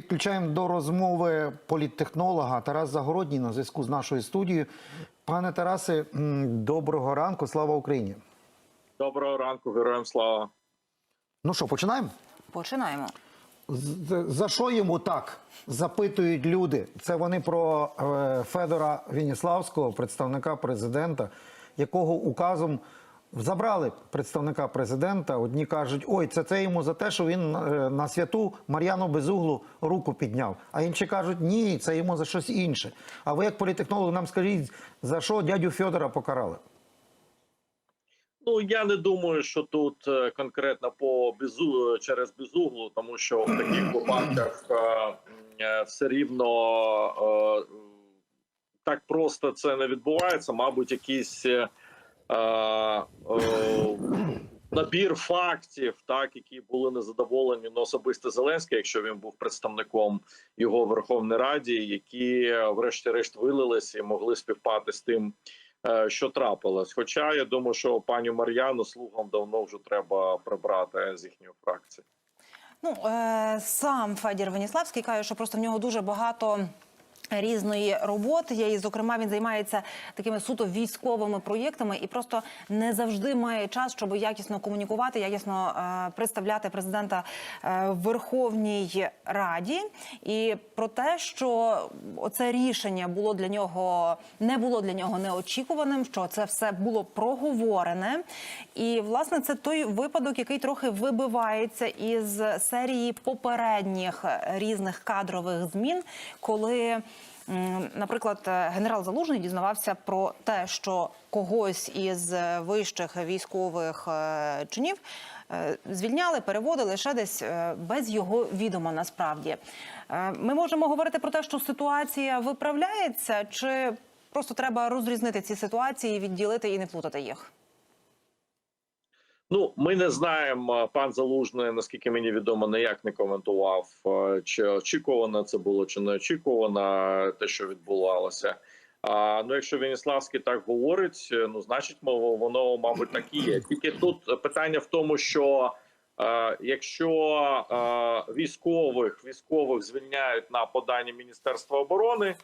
підключаємо до розмови політтехнолога Тарас Загородній на зв'язку з нашою студією. Пане Тарасе, доброго ранку, слава Україні. Доброго ранку, героям слава. Ну що, починаємо? Починаємо. За що йому так запитують люди? Це вони про е, Федора Веніславського, представника президента, якого указом забрали представника президента. Одні кажуть, ой, це це йому за те, що він е, на святу Мар'яну Безуглу руку підняв. А інші кажуть, ні, це йому за щось інше. А ви, як політехнолог, нам скажіть, за що дядю Федора покарали? Ну я не думаю, що тут е, конкретно по безу через безуглу, тому що в таких випадках е, е, все рівно е, так просто це не відбувається. Мабуть, якісь е, е, набір фактів, так які були незадоволені ну, особисто Зеленський, якщо він був представником його в Верховній Раді, які врешті-решт вилились і могли співпати з тим. е, Що трапилось? Хоча я думаю, що пані Мар'яну слугам давно вже треба прибрати з їхньої фракції. Ну е, сам Федір Веніславський каже, що просто в нього дуже багато. Різної роботи і зокрема він займається такими суто військовими проєктами і просто не завжди має час, щоб якісно комунікувати, якісно е, представляти президента е, в Верховній Раді. І про те, що оце рішення було для нього не було для нього неочікуваним, що це все було проговорене. І власне це той випадок, який трохи вибивається із серії попередніх різних кадрових змін, коли. Наприклад, е, генерал Залужний дізнавався про те, що когось із е, вищих військових е, чинів звільняли, переводили ще десь без його відома. Насправді ми можемо говорити про те, що ситуація виправляється, чи просто треба розрізнити ці ситуації, відділити і не плутати їх. Ну, ми не знаємо. Пан Залужний, наскільки мені відомо, ніяк не коментував, чи очікувано це було, чи не очікувано те, що відбувалося. А ну, якщо Веніславський так говорить, ну значить, мов- воно, мабуть, так і є. Тільки тут питання в тому, що е, якщо е, військових військових звільняють на подання Міністерства оборони.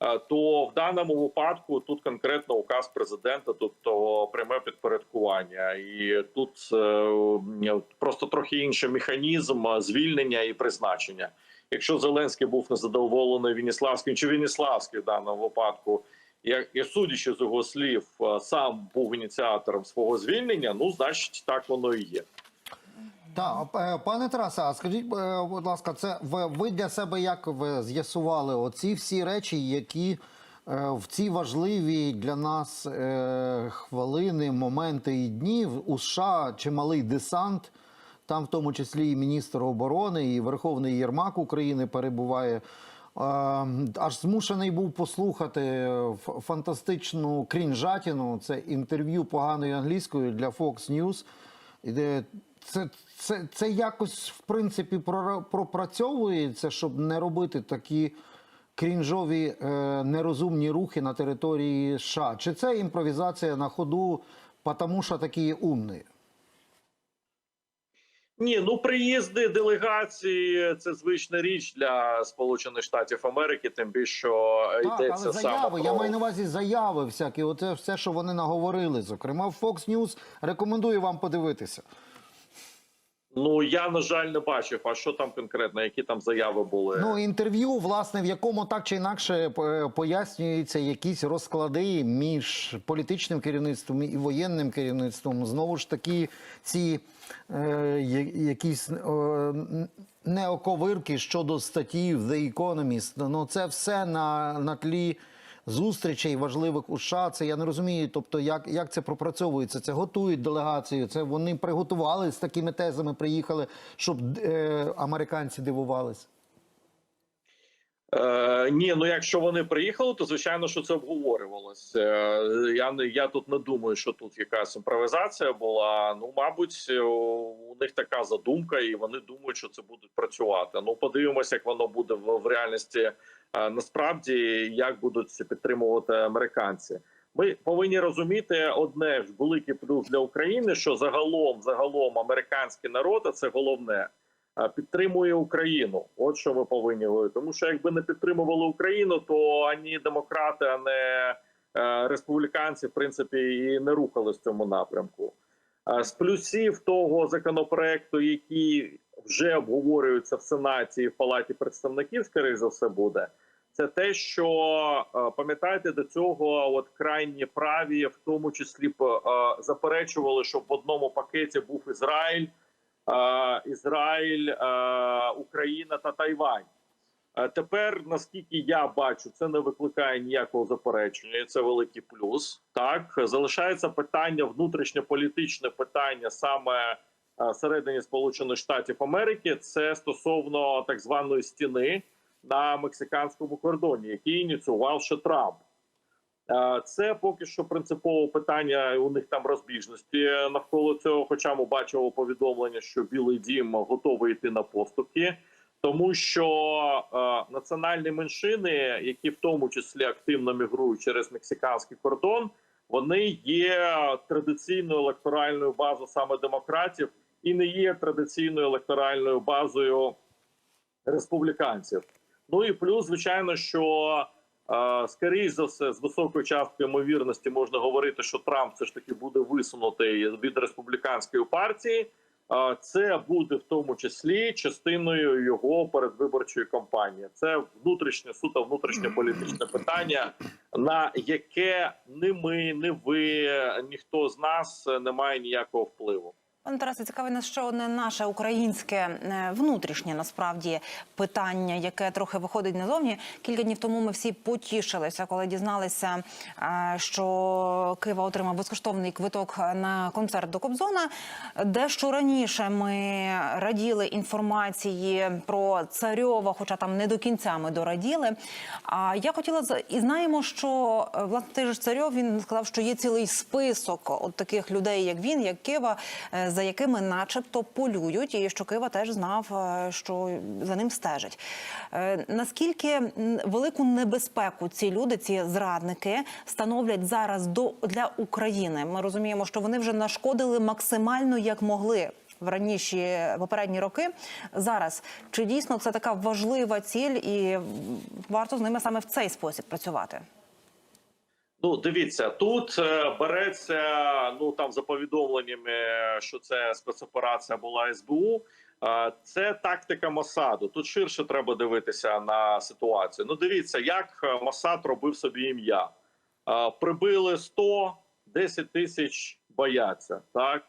Е, То в даному випадку тут конкретно указ президента, тобто пряме підпорядкування, і тут е, просто трохи інший механізм е, звільнення і призначення. Якщо Зеленський був незадоволений Веніславським чи Веніславський в даному випадку, як і судячи з його слів, сам був ініціатором свого звільнення, ну значить так воно і є. Так, е, пане Тарасе, а скажіть, е, будь ласка, це ви, для себе як ви з'ясували оці всі речі, які е, в ці важливі для нас хвилини, моменти і дні у США чималий десант, там в тому числі і міністр оборони, і Верховний Єрмак України перебуває. Аж змушений був послухати фантастичну крінжатіну. Це інтерв'ю поганою англійською для Fox News. Це, це, це якось в принципі пропрацьовується, щоб не робити такі крінжові е, нерозумні рухи на території США. Чи це імпровізація на ходу, тому що такі умні? Ні, ну приїзди делегації це звична річ для Сполучених Штатів Америки, тим більше що Так, йдеться але саме заяви, я про- маю на увазі заяви всякі. Оце все, що вони наговорили. Зокрема, Fox News рекомендую вам подивитися. Ну я на жаль не бачив. А що там конкретно? Які там заяви були? Ну, інтерв'ю, власне, в якому так чи інакше е, пояснюються якісь розклади між політичним керівництвом і воєнним керівництвом. Знову ж таки, ці е, якісь е, неоковирки щодо статті в The Economist. Ну, це все на, на тлі зустрічей важливих у США. Це я не розумію. Тобто, як, як це пропрацьовується? Це готують делегацію. Це вони приготували з такими тезами, приїхали, щоб е, американці дивувалися. Е, ні, ну якщо вони приїхали, то звичайно, що це обговорювалось. Е, я я тут не думаю, що тут якась імпровізація була. Ну, мабуть, у них така задумка, і вони думають, що це буде працювати. Ну, подивимося, як воно буде в, в реальності. Е, насправді, як будуть підтримувати американці. Ми повинні розуміти одне ж великий плюс для України, що загалом, загалом, американський народ а це головне. е, підтримує Україну. От що ми повинні говорити. Тому що якби не підтримували Україну, то ані демократи, ані е, республіканці, в принципі, і не рухались в цьому напрямку. З плюсів того законопроекту, який вже обговорюється в Сенаті і в Палаті представників, скоріш за все буде. Це те, що е, пам'ятаєте до цього, от крайні праві, в тому числі е, заперечували, щоб в одному пакеті був Ізраїль, е, Ізраїль, Україна та Тайвань. Тепер, наскільки я бачу, це не викликає ніякого заперечення. Це великий плюс. Так залишається питання внутрішньополітичне питання саме всередині Сполучених Штатів Америки. Це стосовно так званої стіни на мексиканському кордоні, який ініціював ще Трамп. Це поки що принципове питання. У них там розбіжності навколо цього. Хоча ми бачимо повідомлення, що Білий Дім готовий йти на поступки, тому що національні меншини, які в тому числі активно мігрують через мексиканський кордон, вони є традиційною електоральною базою саме демократів і не є традиційною електоральною базою республіканців. Ну і плюс, звичайно, що е, скоріш за все, з високою часткою ймовірності можна говорити, що Трамп все ж таки буде висунутий від республіканської партії. Е, це буде в тому числі частиною його передвиборчої кампанії. Це внутрішнє суто внутрішнє політичне питання, на яке ні ми, ні ви, ніхто з нас не має ніякого впливу. Пане Тарасе, цікавить нас ще одне наше українське е, внутрішнє насправді питання, яке трохи виходить назовні. Кілька днів тому ми всі потішилися, коли дізналися, е, що Кива отримав безкоштовний квиток на концерт до Кобзона. Дещо раніше ми раділи інформації про царьова, хоча там не до кінця ми дораділи. А я хотіла і знаємо, що е, власне той ж царьов він сказав, що є цілий список от таких людей, як він, як Кива, за якими, начебто, полюють, і що Кива теж знав, е, що за ним стежать. Е, Наскільки велику небезпеку ці люди, ці зрадники, становлять зараз до для України? Ми розуміємо, що вони вже нашкодили максимально як могли. В раніші попередні роки зараз чи дійсно це така важлива ціль, і варто з ними саме в цей спосіб працювати? Ну, дивіться, тут е, береться ну там за повідомленнями, що це спецоперація була СБУ. е, Це тактика Мосаду. Тут ширше треба дивитися на ситуацію. Ну, дивіться, як е, Мосад робив собі ім'я. Прибили 100, 10 тисяч бояться. Так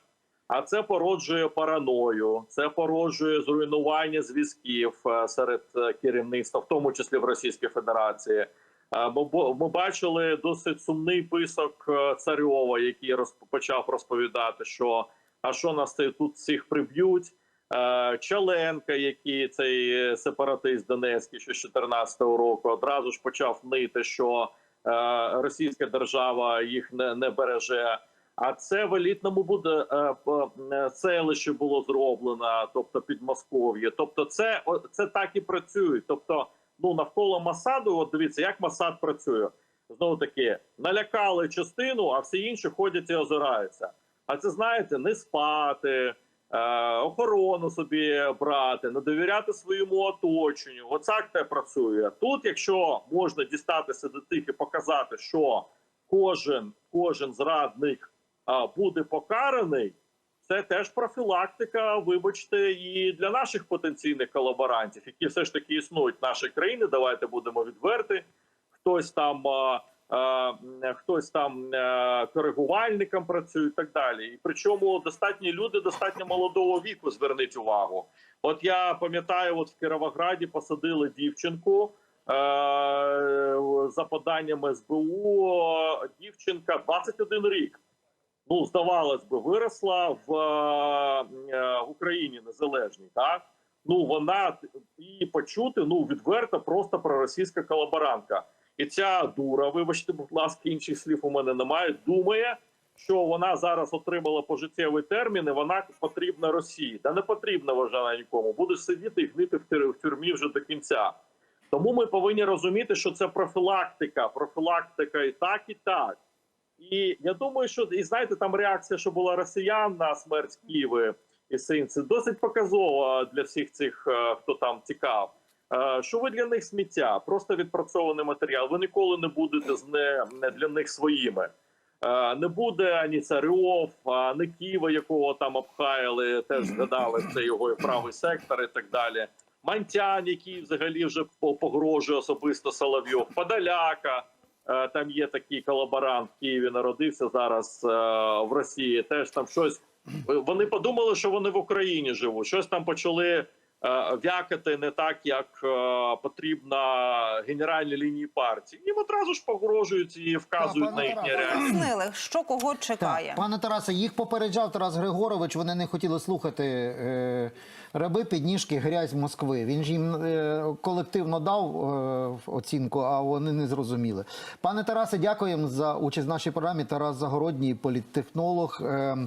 а це породжує параною, це породжує зруйнування зв'язків серед керівництва, в тому числі в Російській Федерації. Е, Бо ми бачили досить сумний писок е, царьова, який почав розповідати, що а що нас тут всіх приб'ють. Е, Чаленка, який цей сепаратист Донецький, що з 14 року одразу ж почав нити, що російська держава їх не, не береже. А це в елітному буде селище було зроблено, тобто Підмосков'я. Тобто, це це так і працює. Тобто, ну навколо Масаду, от дивіться, як Масад працює. Знову таки налякали частину, а всі інші ходять і озираються. А це знаєте, не спати, е, охорону собі брати, не довіряти своєму оточенню. Оцак те працює. Тут, якщо можна дістатися до тих і показати, що кожен, кожен зрадник а, буде покараний. Це теж профілактика, вибачте, і для наших потенційних колаборантів, які все ж таки існують в нашій країні. Давайте будемо відверти. Хтось там, а, а, хтось там а, коригувальником працює, і так далі. І причому достатні люди достатньо молодого віку. Зверніть увагу. От я пам'ятаю, от в Кіровограді посадили дівчинку. е, За поданням СБУ дівчинка 21 рік ну здавалось би, виросла в, е, в Україні незалежній, так ну вона її почути ну відверто просто проросійська колаборантка. І ця дура, вибачте, будь ласка, інших слів у мене немає. Думає, що вона зараз отримала пожиттєвий термін, і вона потрібна Росії. Та не потрібна вважана нікому. Буде сидіти і гнити в тюрмі вже до кінця. Тому ми повинні розуміти, що це профілактика, профілактика і так, і так. І я думаю, що і знаєте, там реакція, що була росіян на смерть Києва, і син. Це досить показово для всіх цих, е, хто там тікав. Е, Що ви для них сміття? Просто відпрацьований матеріал. Ви ніколи не будете з не, не для них своїми. Е, Не буде ані Царьов, ані Ківа, якого там обхаяли, теж згадали це його і правий сектор і так далі. Мантян, який взагалі вже погрожує особисто Соловйов, Подоляка. Е, Там є такий колаборант в Києві, народився зараз е, в Росії. Теж там щось вони подумали, що вони в Україні живуть. Щось там почали вякати не так, як е, потрібно генеральній лінії партії. Їм одразу ж погрожують і вказують Та, на їхні реалії. Що кого чекає. Так, пане Тарасе, їх попереджав Тарас Григорович. Вони не хотіли слухати е, раби підніжки грязь Москви. Він ж їм е, колективно дав е, оцінку, а вони не зрозуміли. Пане Тарасе, дякуємо за участь в нашій програмі. Тарас Загородній, політтехнолог. Е,